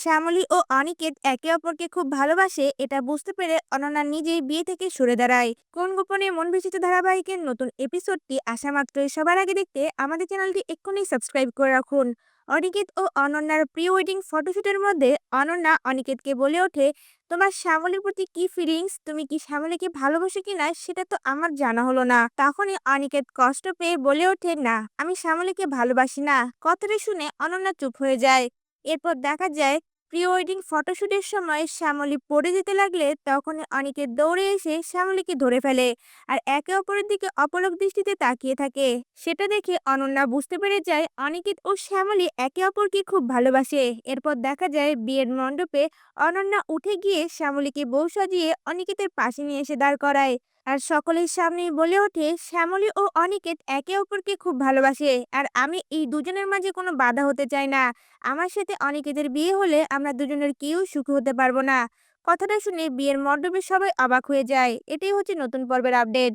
শ্যামলী ও অনিকেত একে অপরকে খুব ভালোবাসে, এটা বুঝতে পেরে অনন্যা নিজেই বিয়ে থেকে সরে দাঁড়ায়। কোন গোপনে মন ভেসেছে ধারাবাহিকের নতুন এপিসোডটি আসা মাত্রই সবার আগে দেখতে আমাদের চ্যানেলটি এক্ষুনি সাবস্ক্রাইব করে রাখুন। অনিকেত ও অনন্যার প্রি ওয়েডিং ফটোশুটের মধ্যে অনন্যা অনিকেতকে বলে ওঠে, তোমার শ্যামলীর প্রতি কি ফিলিংস তুমি কি শ্যামলীকে ভালোবাসো কিনা? সেটা তো আমার জানা হলো না। তখনই অনিকেত কষ্ট পেয়ে বলে ওঠে, না, আমি শ্যামলীকে ভালোবাসি না। কথাটা শুনে অনন্যা চুপ হয়ে যায়। এরপর দেখা যায় প্রি ওয়েডিং ফটোশ্যুটের সময় শ্যামলী পড়ে যেতে লাগলে তখন অনিকেত দৌড়ে এসে শ্যামলীকে ধরে ফেলে আর একে অপরের দিকে অপলক দৃষ্টিতে তাকিয়ে থাকে। সেটা দেখে অনন্যা বুঝতে পেরে যায় অনিকেত ও শ্যামলী একে অপরকে খুব ভালোবাসে। এরপর দেখা যায় বিয়ের মণ্ডপে অনন্যা উঠে গিয়ে শ্যামলীকে বউ সাজিয়ে অনিকেতের পাশে নিয়ে এসে দাঁড় করায়। আর সকলের সামনে বলে ওঠে, শ্যামলী ও অনিকেত একে অপরকে খুব ভালোবাসে আর আমি এই দুজনের মাঝে কোনো বাধা হতে চাই না। আমার সাথে অনিকেতের বিয়ে হলে আমরা দুজনের কেউ সুখী হতে পারব না। কথাটা শুনে বিয়ের মণ্ডপে সবাই অবাক হয়ে যায়। এটাই হচ্ছে নতুন পর্বের আপডেট।